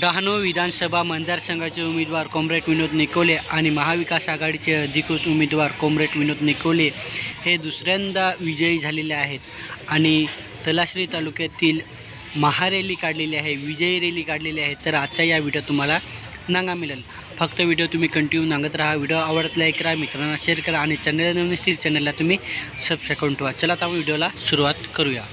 डहाणू विधानसभा मतदारसंघाचे उमेदवार कॉम्रेड विनोद निकोले आणि महाविकास आघाडीचे अधिकृत उमेदवार कॉम्रेड विनोद निकोले हे दुसऱ्यांदा विजयी झालेले आहेत. आणि तलाश्री तालुक्यातील महारॅली काढलेली आहे विजयी रॅली काढलेली आहे. तर आजचा या व्हिडिओ तुम्हाला नांगा मिळेल. फक्त व्हिडिओ तुम्ही कंटिन्यू नांगत राहा. व्हिडिओ आवडत लाईक करा मित्रांना शेअर करा आणि चॅनलला नवीन असतील चॅनलला तुम्ही सबस्क्राईब करून ठेवा. चला आता आपण व्हिडिओला सुरुवात करूया.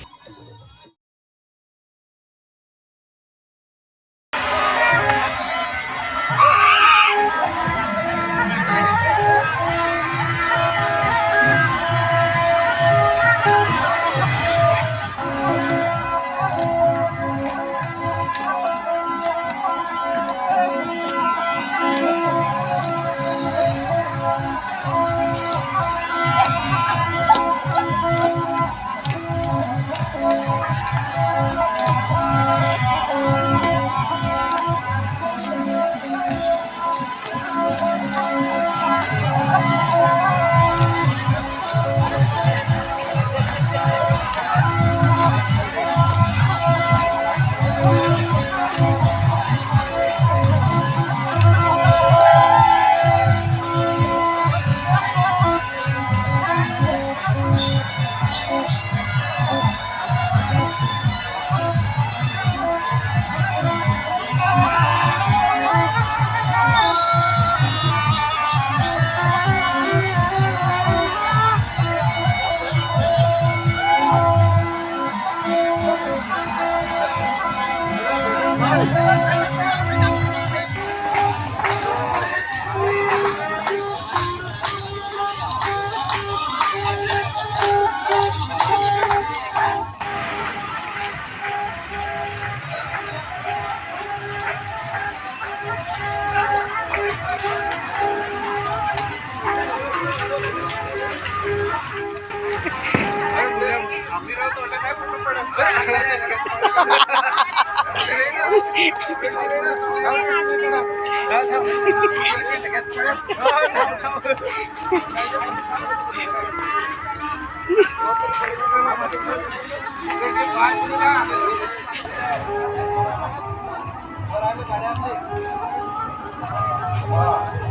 Wow.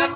el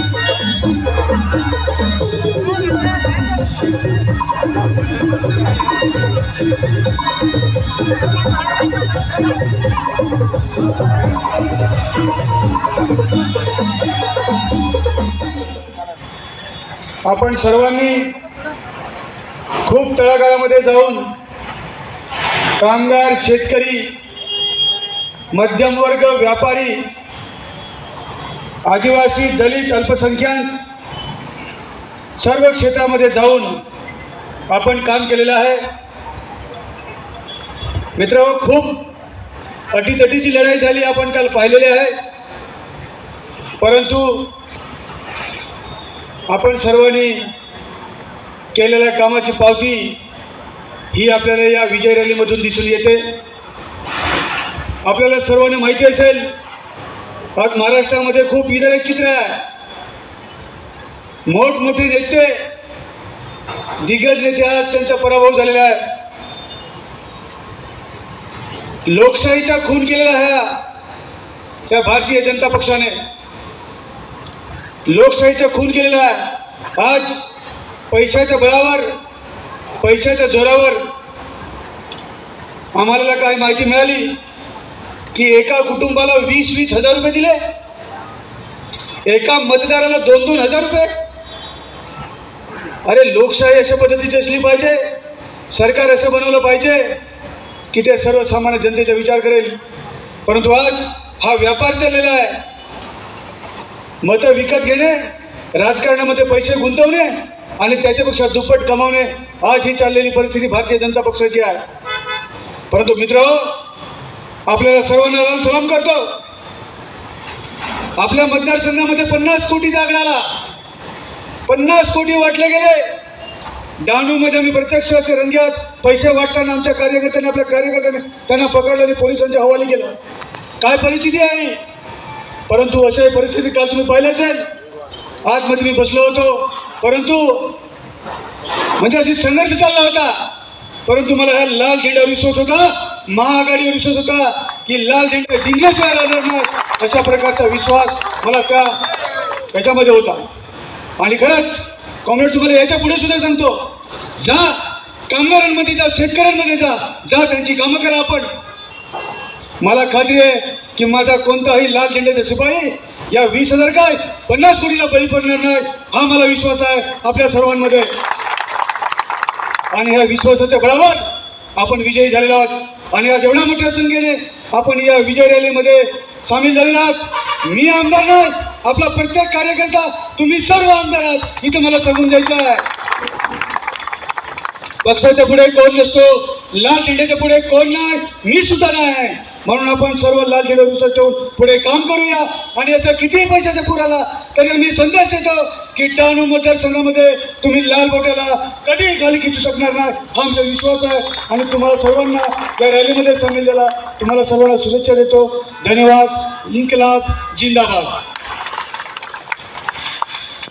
आपण सर्वांनी खूप तळागाळामध्ये जाऊन कामगार शेतकरी मध्यमवर्ग व्यापारी आदिवासी दलित अल्पसंख्याक सर्व क्षेत्रामध्ये जाऊन आपण काम केलेलं आहे. मित्र खूप अटीतटीची लढाई झाली आपण काल पाहिलेली आहे. परंतु आपण सर्वांनी केलेल्या कामाची पावती ही आपल्याला या विजय रॅलीमधून दिसून येते. आपल्याला सर्वांना माहिती असेल आज महाराष्ट्रामध्ये खूप विधायक चित्र आहे. मोठमोठे नेते दिग्गज नेते आज त्यांचा पराभव झालेला आहे. लोकशाहीचा खून केलेला आहे त्या भारतीय जनता पक्षाने. लोकशाहीचा खून केलेला आहे. आज पैशाच्या बळावर पैशाच्या जोरावर आम्हाला काही माहिती मिळाली की एका कुटुंबाला वीस वीस हजार रुपये दिले. एका मतदाराला दोन दोन हजार रुपये. अरे लोकशाही अशा पद्धतीची असली पाहिजे. सरकार असं बनवलं पाहिजे. की ते सर्वसामान्य जनतेचा विचार करेल. परंतु आज हा व्यापार चाललेला आहे. मतं विकत घेणे राजकारणामध्ये पैसे गुंतवणे आणि त्याच्यापेक्षा दुप्पट कमावणे आज ही चाललेली परिस्थिती भारतीय जनता पक्षाची आहे. परंतु मित्र आपल्याला सर्वांना सलाम करतो. आपल्या मतदारसंघामध्ये पन्नास कोटी आला पन्नास कोटी वाटले गेले. डहाणूमध्ये आम्ही प्रत्यक्ष असे रंग्यात पैसे वाटताना आमच्या कार्यकर्त्यांनी आपल्या कार्यकर्त्यांनी त्यांना पकडलं आणि पोलिसांच्या हवाली केलं. काय परिस्थिती आहे? परंतु अशा परिस्थिती काल तुम्ही पाहिलं असेल. आतमध्ये मी बसलो होतो. परंतु म्हणजे अशी संघर्ष चालला होता. परंतु मला ह्या लाल झेंड्यावर विश्वास होता महाआघाडीवर विश्वास होता की लाल झेंडा जिंकल्याशिवाय राहणार नाही अशा प्रकारचा विश्वास मला त्या याच्यामध्ये होता. आणि खरंच कॉम्रेड तुम्हाला याच्यापुढे सुद्धा सांगतो. जा कामगारांमध्ये जा शेतकऱ्यांमध्ये जा जा त्यांची कामं करा आपण. मला खात्री आहे की माझा कोणताही लाल झेंड्याचा शिपाई या वीस हजार काय पन्नास कोटीला बळी पडणार नाही हा मला विश्वास आहे आपल्या सर्वांमध्ये. आणि ह्या विश्वासाच्या बळावर आपण विजयी झालेलो आहोत. आणि या जेवढ्या मोठ्या संख्येने आपण या विजय रॅलीमध्ये सामील झालेलो आहात. मी आमदार नाही आपला प्रत्येक कार्यकर्ता तुम्ही सर्व आमदार आहात. इथं मला सांगून द्यायचं आहे. पक्षाच्या पुढे कोण नसतो? लाल झेंड्याच्या पुढे कोण नाही? मी सुद्धा नाही. म्हणून आपण सर्व लाल झेंडे विश्वास ठेवून पुढे काम करूया. आणि असं कितीही पैशाचा पूर आला तरी मी संदेश देतो की डहाणू मतदारसंघामध्ये तुम्ही लाल बोट्याला कधीही खाली खिचू शकणार नाही. हा आमचा विश्वास आहे. आणि तुम्हाला सर्वांना या रॅलीमध्ये सामील झाला. तुम्हाला सर्वांना शुभेच्छा देतो. धन्यवाद. इन्कलाब जिंदाबाद.